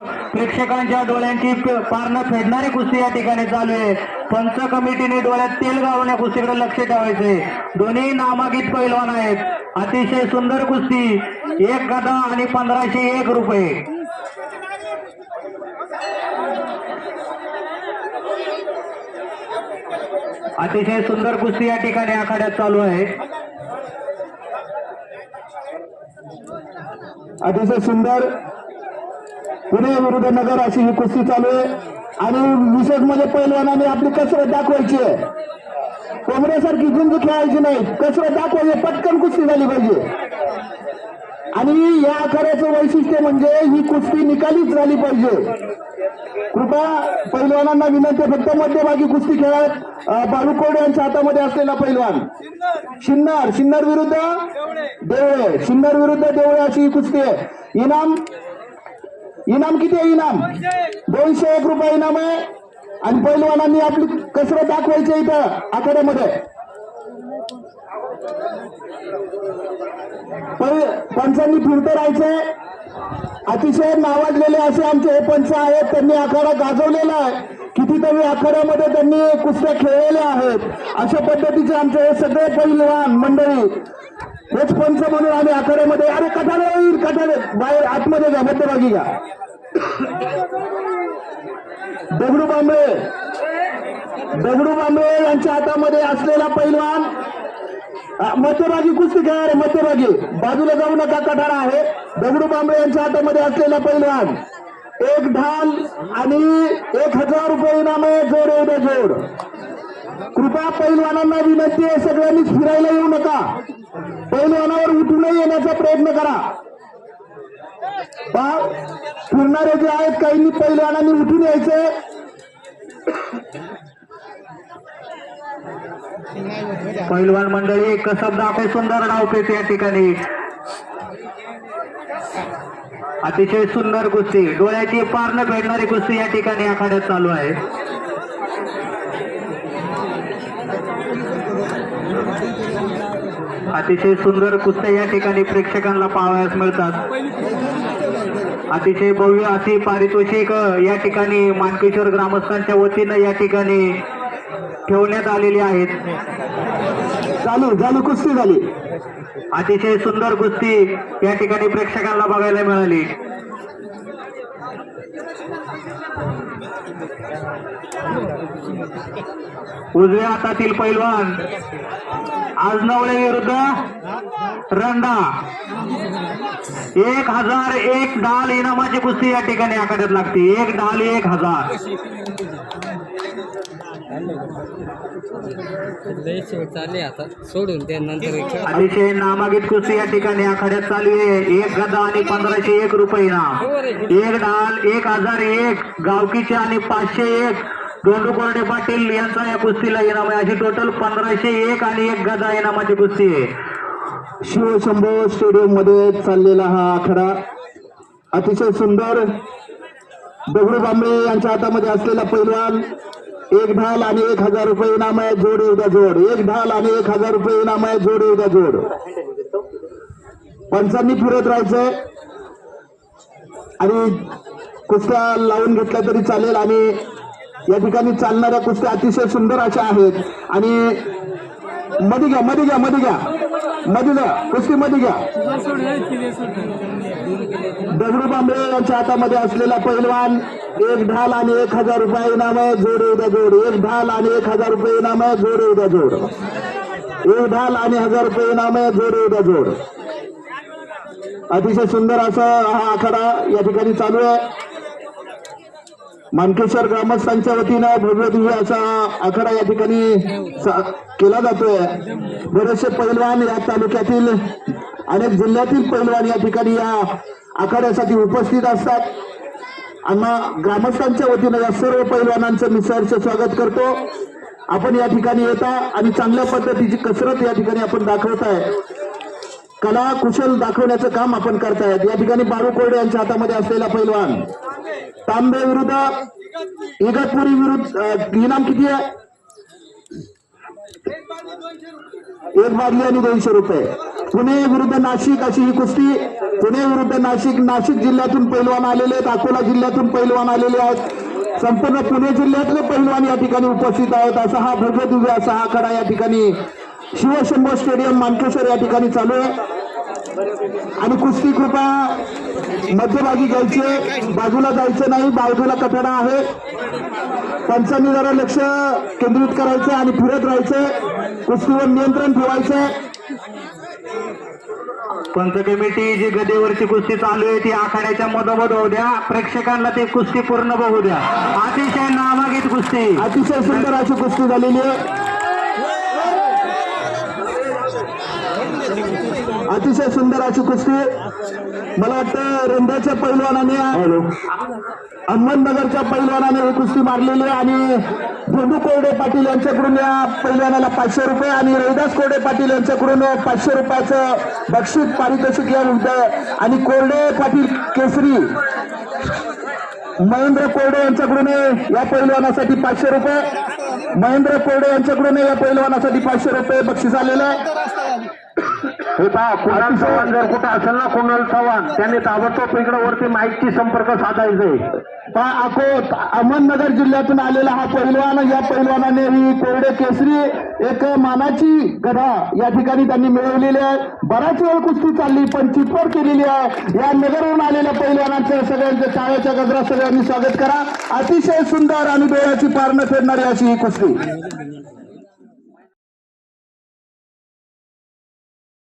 प्रेक्षकांच्या डोळ्यांची पारणं फेडणारी कुस्ती या ठिकाणी चालू आहे. पंच कमिटीने डोळ्यात तेल गावण्या कुस्तीकडे लक्ष ठेवायचे दोन्ही नामांकित पैलवान आहेत. अतिशय सुंदर कुस्ती. एक गदा आणि पंधराशे एक रुपये. अतिशय सुंदर कुस्ती या ठिकाणी आखाड्यात चालू आहे. अतिशय सुंदर पुणे विरुद्ध नगर अशी ही कुस्ती चालू आहे. आणि विशेष म्हणजे पैलवानाने आपली कसरत दाखवायची आहे. कोंबड्यासारखी गुंज खेळायची नाही. कसरत दाखवायची पटकन कुस्ती झाली पाहिजे. आणि या आखाड्याचं वैशिष्ट्य म्हणजे ही कुस्ती निकालीच झाली पाहिजे. कृपा पैलवानांना विनंती फक्त मध्यभागी कुस्ती खेळत बालुकोड यांच्या हातामध्ये असलेला पैलवान शिन्नर शिन्नर विरुद्ध देवळे. शिन्नर विरुद्ध देवळे अशी ही कुस्ती आहे. इनाम इनाम किती आहे इनाम? दोनशे एक रुपये इनाम आहे. आणि पैलवानांनी आपली कसरत दाखवायची इथं आखाड्यामध्ये. पंचांनी फिरतं राहायचंय अतिशय नावाजलेले असे आमचे हे पंच आहेत त्यांनी आखाडा गाजवलेला आहे. कितीतरी आखाड्यामध्ये त्यांनी कुस्त्या खेळलेल्या आहेत. अशा पद्धतीचे आमचे हे सगळे पैलवान मंडळी हेच पंच म्हणून आम्ही आखाड्यामध्ये अरे कठाळे येईल कठाळे बाहेर आतमध्ये घ्या मध्यभागी घ्या. दगडू बांबळे. दगडू बांबळे यांच्या हातामध्ये असलेला पैलवान मध्यभागी कुस्ती खेळा रे मध्यभागी. बाजूला जाऊ नका कठारा आहे. दगडू बांबळे यांच्या हातामध्ये असलेला पैलवान. एक ढाल आणि एक हजार रुपये इनाम आहे जोड एवढ्या जोड. कृपा पैलवानांना विनंती आहे सगळ्यांनीच फिरायला येऊ नका. पैलवानावर उठूनही येण्याचा प्रयत्न करा. बाप फिरणारे जे आहेत काहींनी पैलवानांनी उठून यायचे. पैलवान मंडळी कसब दाखव सुंदर डावपेच या ठिकाणी. अतिशय सुंदर कुस्ती डोळ्याची पार न भेटणारी कुस्ती या ठिकाणी आखाड्यात चालू आहे. अतिशय सुंदर कुस्त्या या ठिकाणी प्रेक्षकांना पाहावयास मिळतात. अतिशय भव्य अशी पारितोषिक या ठिकाणी मानकेश्वर ग्रामस्थांच्या वतीनं या ठिकाणी ठेवण्यात आलेली आहेत. झाली झाली कुस्ती झाली. अतिशय सुंदर कुस्ती या ठिकाणी प्रेक्षकांना बघायला मिळाली. उजव्या हातातील पैलवान आजनवळे विरुद्ध रंडा. एक हजार एक डाल इनामाची कुस्ती या ठिकाणी आखाड्यात लागते. एक डाल एक हजार. सोडून अतिशय नामागित कुस्ती या ठिकाणी आखाड्यात चालू आहे. एक गदा आणि पंधराशे एक रुपये इनाम. एक डाल एक हजार एक. गावकीचे आणि पाचशे एक. दोंडू कोरडे पाटील यांचा या कुस्तीला इनाम आहे. अशी टोटल पंधराशे एक आणि एक गदा इनामाची कुस्ती आहे. शिवशंभो स्टेडियममध्ये चाललेला हा आखाडा. अतिशय सुंदर. दगडू बांबळे यांच्या हातामध्ये असलेला पैलवान. एक ढाल आणि एक हजार रुपये इनाम आहे. जोड उद्या जोड. एक ढाल आणि एक हजार रुपये इनाम आहे. जोड येऊ जोड. पंचांनी फिरत राहायचंय. आणि कुस्त्या लावून घेतल्या तरी चालेल आणि या ठिकाणी चालणाऱ्या कुस्त्या अतिशय सुंदर अशा आहेत. आणि मध्ये घ्या मध्ये घ्या मध्ये घ्या. मध्ये घ्या कुस्ती मध्ये घ्या. दगडू बांबळे यांच्या हातामध्ये असलेला पहिलवान एक ढाल आणि एक हजार रुपये इनाम आहे जोड उद्या जोड. एक ढाल आणि एक हजार रुपये इनाम आहे जोड उद्या जोड. एक ढाल आणि हजार रुपये इनाम आहे जोड उद्या जोड. अतिशय सुंदर असा हा आखाडा या ठिकाणी चालू आहे. मानकेश्वर ग्रामस्थांच्या वतीनं भव्य दिव्य असा आखाडा या ठिकाणी केला जातोय. बरेचसे पैलवान या तालुक्यातील अनेक जिल्ह्यातील पैलवान या ठिकाणी या आखाड्यासाठी उपस्थित असतात. आम्हा ग्रामस्थांच्या वतीनं या सर्व पैलवानांचं मी सहर्ष स्वागत करतो. आपण या ठिकाणी येता आणि चांगल्या पद्धतीची कसरत या ठिकाणी आपण दाखवत आहे कला कुशल दाखवण्याचं काम आपण करतायत. या ठिकाणी बारू कोरडे यांच्या हातामध्ये असलेला पैलवान. तांबे विरुद्ध इगतपुरी विरुद्ध इनाम किती आहे? एक बादली आणि दोनशे रुपये. पुणे विरुद्ध नाशिक अशी ही कुस्ती. पुणे विरुद्ध नाशिक नाशिक जिल्ह्यातून पैलवान आलेले आहेत. अकोला जिल्ह्यातून पैलवान आलेले आहेत. संपूर्ण पुणे जिल्ह्यातले पैलवान या ठिकाणी उपस्थित आहेत. असा हा भव्य दिव्य असा हा खडा या ठिकाणी शिवशंभो स्टेडियम मानकेश्वर या ठिकाणी चालू आहे. आणि कुस्ती कृपा मध्यभागी घ्यायची बाजूला जायचं नाही बाजूला कठडा आहे. पंचांनी जरा लक्ष केंद्रित करायचं आणि फिरत राहायचं कुस्तीवर नियंत्रण ठेवायचं पंच कमिटी जी गदेवरची कुस्ती चालू आहे ती आखाड्याच्या मधोमध होऊ द्या. प्रेक्षकांना ती कुस्ती पूर्ण बघू द्या. अतिशय नामागीत कुस्ती. अतिशय सुंदर अशी कुस्ती झालेली आहे. अतिशय सुंदर अशी कुस्ती. मला वाटतं रेंदाच्या पैलवानाने अहमदनगरच्या पैलवानाने ही कुस्ती मारलेली आहे. आणि धोंडू कोरडे पाटील यांच्याकडून या पैलवानाला पाचशे रुपये आणि रविदास कोरडे पाटील यांच्याकडून पाचशे रुपयाचं बक्षीस पारितोषिक या विरुद्ध. आणि कोरडे पाटील केसरी महेंद्र कोरडे यांच्याकडून या पैलवानासाठी पाचशे रुपये. महेंद्र कोरडे यांच्याकडून या पैलवानासाठी पाचशे रुपये बक्षीस आलेलं आहे. हे पहा कुणाल चव्हाण जर कुठं असेल ना कुणाल चव्हाण त्यांनी ताबडतोब इकडे वरती माईकची संपर्क साधायचे. पहा अकोट अहमदनगर जिल्ह्यातून आलेला हा पैलवान या पैलवानाने ही कोरडे केसरी एक मानाची गधा या ठिकाणी त्यांनी मिळवलेली आहे. बराच वेळ कुस्ती चालली पण चितवर केलेली आहे. या नगरहून आलेल्या पैलवानांचं सगळ्यांचं टाळ्याच्या गजरा सगळ्यांनी स्वागत करा. अतिशय सुंदर आणि डोळ्याची पार न फेडणारी अशी ही कुस्ती.